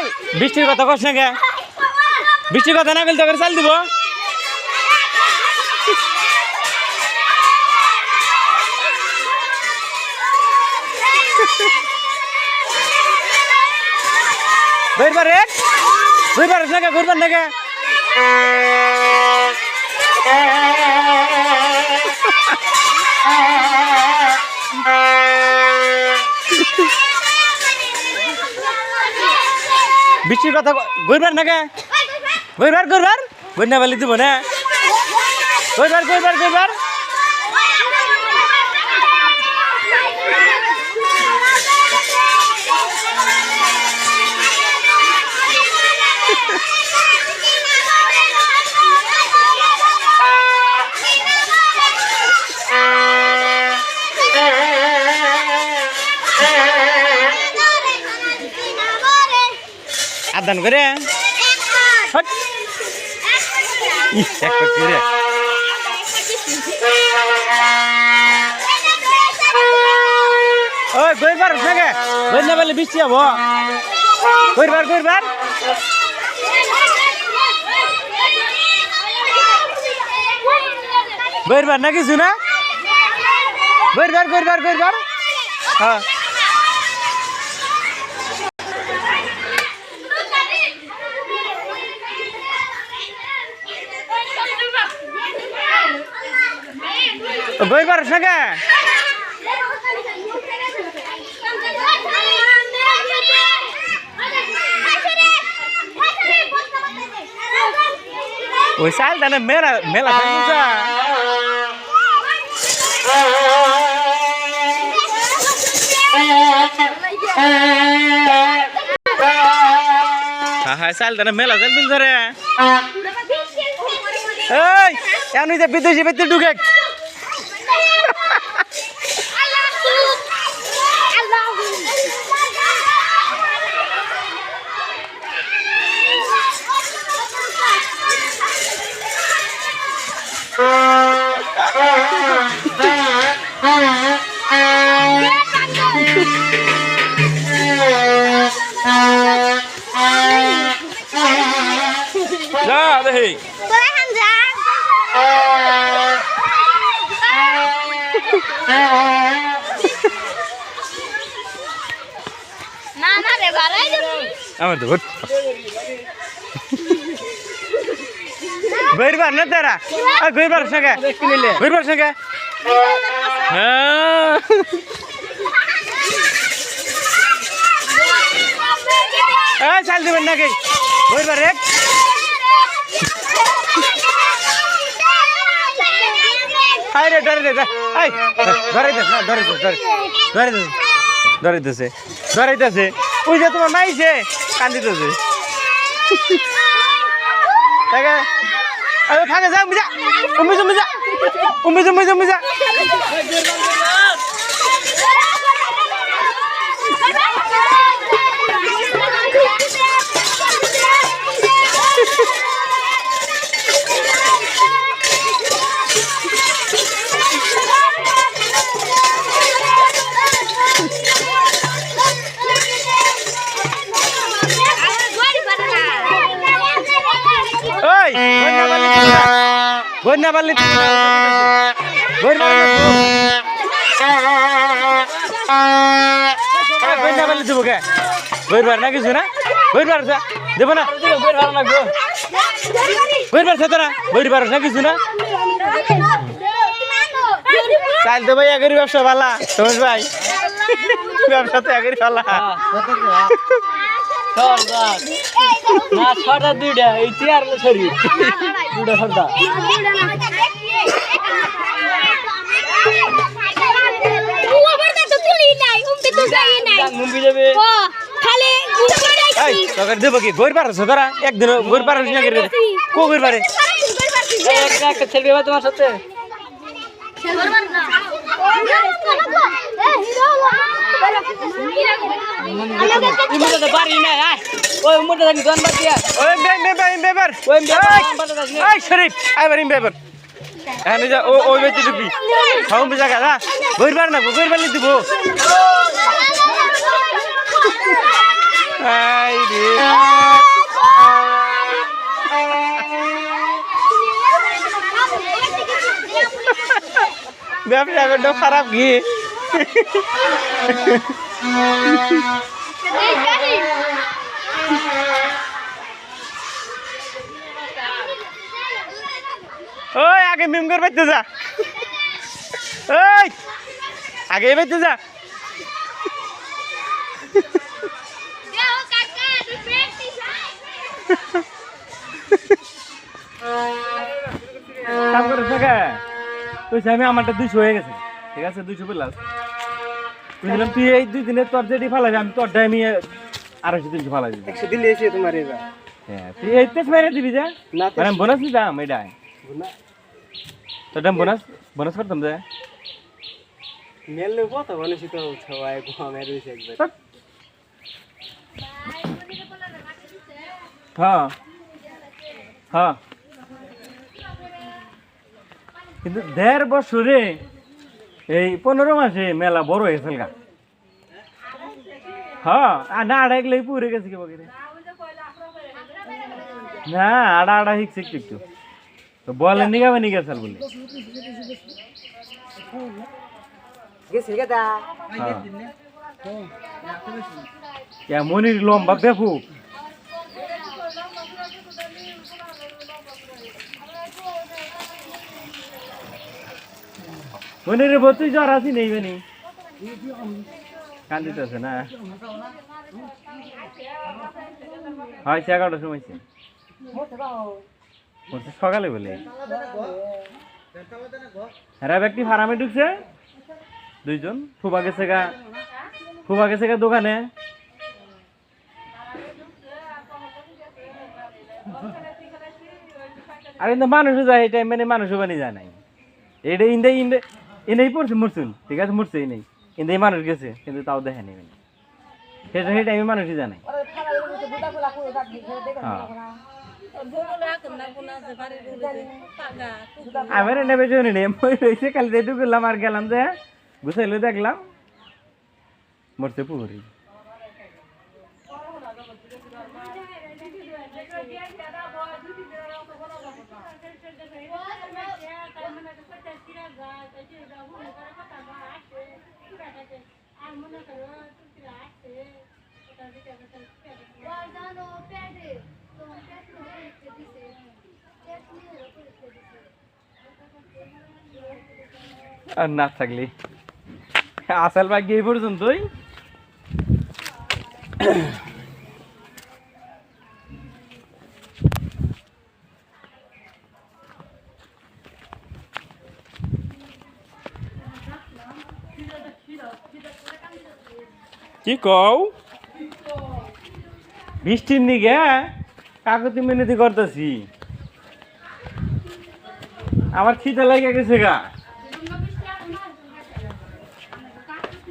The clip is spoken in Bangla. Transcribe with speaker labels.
Speaker 1: এই বৃষ্টির কথা কস না কে বৃষ্টির কথা না বলতে চাল দিব। ঘুরবার রে ঘুরবার না কে ঘুরবার না কে বৃষ্টির কথা ঘুরবার না কে ঘুরবার ঘুরবার ঘুরনা বলি দিব না ঘুরবার ঘুরবার ঘুরবার আদান করে। করে। ওই না কে ঘুরনা বলে বৃষ্টি হব। ঘুরবার ঘুরবার ঘুরবার না কিছু না? ঘুরবার ঘুরবার হ্যাঁ। ঘুরবার না কে ওই সাল তানে মেলা মেলা হ্যাঁ সাল তানে মেলা চাল ধরে। এই এমনি যে বিদেশি বেতে ঢুকে যা দেখি
Speaker 2: না না রে বাড়াই
Speaker 1: আমার তো ভোট ঘুরবার না তারা? ঘুরবার সঙ্গে। ঘুরবার সঙ্গে। হ্যাঁ। চাল দিবেন নাকি? ঘুরবার এক। হাই রে, ধরে দে হাই ধরে দে না ধরে দে ধরে। ধরে দে ধরাইতেছে ধরাইতেছে। ওই যে তোমার মাইছে, কান্দিতেছে। তাকে আরে থাকে যা মিজা উমি যা মিজা উমি যা বালি বন্যা বন্যা বালি দেবো কে? বইবার না কিছু না? বইবার দেবো না? বইবার সাথে না বইবার না কিছু না? চাল তো ভাই এগের ব্যবসা ভালা তোমার ভাই, ব্যবসা তো এগের ভালা
Speaker 3: না ছটা দুইটা এই চেয়ার সরি দুটা ছটা
Speaker 1: একদিন
Speaker 3: তোমার সাথে
Speaker 1: শরীফ আইবার বেবার এনে যা ও ওই বেতে দিবি খাও বিজা গাদা পার না গইর পারলি দিব আই রে ব্যবসা করতে খারাপ কি ওই আগে মিম করে বাইতে যা ওই আগে বাইতে যা তুই আমি আমারটা দুইশো হয়ে গেছে। ঠিক আছে দুইশো প্লাস বুঝলাম তুই এই দুই দিনে তোর যেটি ফালাবি আমি তোরটা আমি আড়াইশো তিনশো ফালাই দিবি।
Speaker 4: একশো দিলে এসে তোমার এবার।
Speaker 1: হ্যাঁ তুই এই মেরে দিবি যা।
Speaker 4: না
Speaker 1: মানে বোনাস দিতাম এটাই তোর দাম বোনাস বোনাস করতাম যে।
Speaker 4: মেললে কত মানুষই তো সবাই ঘুমে রয়েছে একবার।
Speaker 1: হ্যাঁ। হ্যাঁ। কিন্তু দেড় বছরে এই পনেরো মাসে মেলা বড় হয়েছে গা। হ্যাঁ না আড়া এগুলো পুরে গেছে কি বগিরে না আড়া আড়া হিকছে একটু একটু। তো বলে নিগা বলে?
Speaker 4: গেছে গেদা।
Speaker 1: হ্যাঁ। মনির লম্বা বেফুক মনির তুই জ্বর আছি নেই বেনি কান্দিতেছে না হয় সে এগারোটার সময় সকালে বলে হ্যাঁ ব্যক্তি ফার্মে ঢুকছে দুইজন ফুবা গেছে গা ফুবা গেছে গা দোকানে আর কিন্তু মানুষও যায় এই টাইম মানে মানুষও বানি যায় নাই এটা ইন্দে ইন্দে ইন্দেই পড়ছে মরছুন ঠিক আছে মরছে এনেই কিন্তু এই মানুষ গেছে কিন্তু তাও দেখে নেই সেটা সেই টাইমে মানুষই জানে। হ্যাঁ। আমার এনে বেশি নেই। রয়েছে কালি যেটু করলাম আর গেলাম যে গুছাইলে দেখলাম। মরছে পুকুরি। না থাকলে। আসল ভাগ্য এই পর্যন্তই। কি কও? বৃষ্টির দিকে কাকতি মিনতি করতেছি। আমার খিদে লাগে গেছে গা।